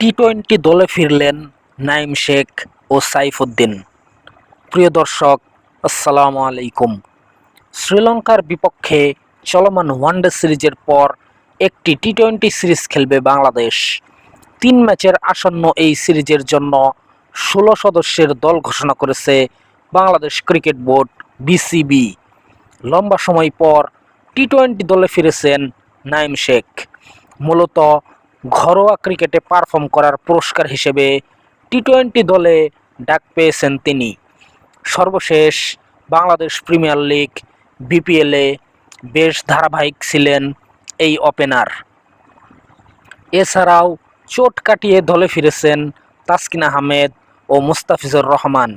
T twenty দলে ফিরলেন নাইম শেখ ও সাইফুদ্দিন। প্রিয় দর্শক, আসসালামু আলাইকুম। শ্রীলঙ্কার বিপক্ষে চলমান ওয়ানডে সিরিজের পর একটি টি টোয়েন্টি সিরিজ খেলবে বাংলাদেশ। তিন ম্যাচের আসন্ন এই সিরিজের জন্য ষোলো সদস্যের দল ঘোষণা করেছে বাংলাদেশ ক্রিকেট বোর্ড বিসিবি। লম্বা সময় পর টি টোয়েন্টি দলে ফিরেছেন নাইম শেখ। মূলত ঘরোয়া ক্রিকেটে পারফর্ম করার পুরস্কার হিসেবে টি টোয়েন্টি দলে ডাক পেয়েছেন তিনি। সর্বশেষ বাংলাদেশ প্রিমিয়ার লিগ বিপিএলে বেশ ধারাবাহিক ছিলেন এই ওপেনার। এছাড়াও চোট কাটিয়ে দলে ফিরেছেন তাসকিন আহমেদ ও মুস্তাফিজুর রহমান।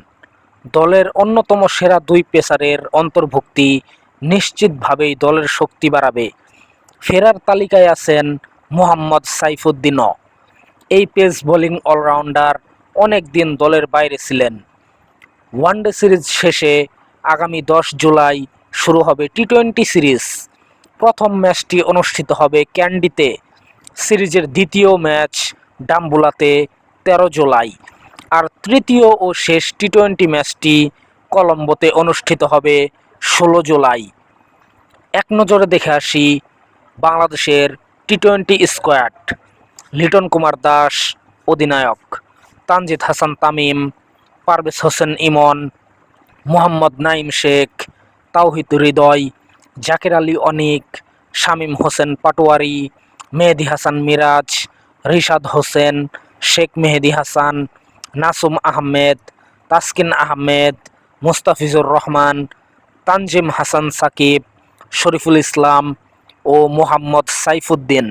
দলের অন্যতম সেরা দুই পেসারের অন্তর্ভুক্তি নিশ্চিতভাবেই দলের শক্তি বাড়াবে। ফেরার তালিকায় আছেন মোহাম্মদ সাইফুদ্দিনও। এই পেস বোলিং অলরাউন্ডার অনেক দিন দলের বাইরে ছিলেন। ওয়ানডে সিরিজ শেষে আগামী দশ জুলাই শুরু হবে টি টোয়েন্টি সিরিজ। প্রথম ম্যাচটি অনুষ্ঠিত হবে ক্যান্ডিতে। সিরিজের দ্বিতীয় ম্যাচ ডাম্বুলাতে তেরো জুলাই। আর তৃতীয় ও শেষ টি টোয়েন্টি ম্যাচটি কলম্বোতে অনুষ্ঠিত হবে ষোলো জুলাই। এক নজরে দেখে আসি বাংলাদেশের T twenty squad Liton Kumar Das, অধিনায়ক। তানজিদ হাসান তামিম, পারভেজ হোসেন ইমন, মোহাম্মদ নাইম শেখ, তাওহিদ হৃদয়, জাকির আলী অনিক, শামীম হোসেন পাটোয়ারি, মেহেদি হাসান মিরাজ, রিশাদ হোসেন, শেখ মেহেদি হাসান, নাসুম আহমেদ, তাসকিন আহমেদ, মুস্তাফিজুর রহমান, তানজিম হাসান সাকিব, শরীফুল ইসলাম ও মোহাম্মদ সাইফুদ্দিন।